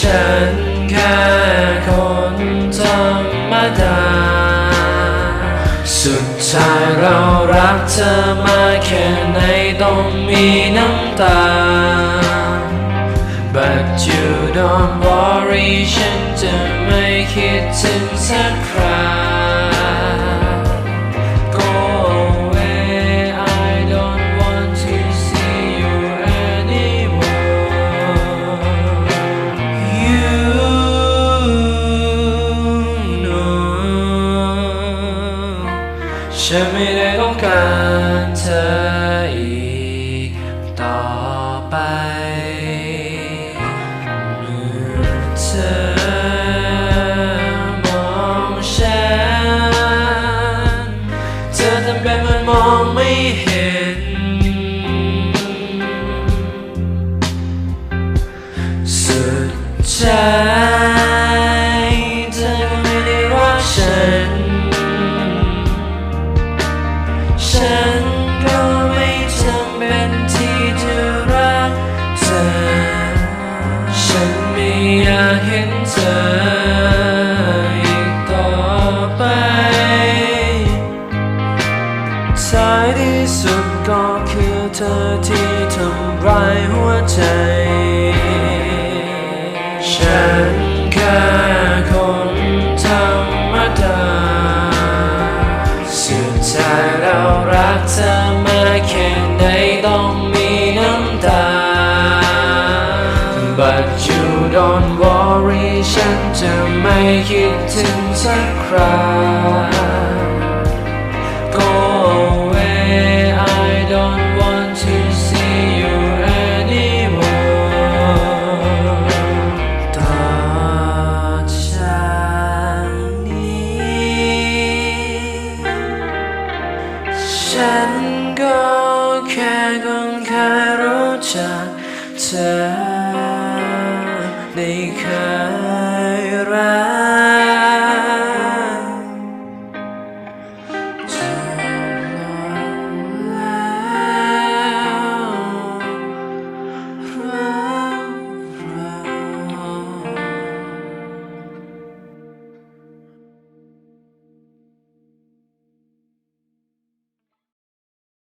ฉันแค่คนธรรมดา สุดท้ายเรารักเธอมาแค่ไหนต้องมีน้ำตา But you don't worry ฉันจะไม่คิดถึงสักครา ฉันไม่ได้ต้องการเธออีกต่อไปเมื่อเธอมองฉัน เธอทำเป็นมันมองไม่เห็น สุดท้า อยาเห็นเธออีกต่อไปท้ายที่สุดก็คือเธอที่ทำร้ายหัวใจ ฉันแค่คนธรรมดาสุดท้ายเรารักเธอมาแค่ไหนต้องมีน้ำตา But you don't worry ฉันจะไม่คิดถึงสักครา Go away I don't want to see you anymore ต่อจากนี้ ฉันก็แค่คนแค่รู้จักเธอ they can.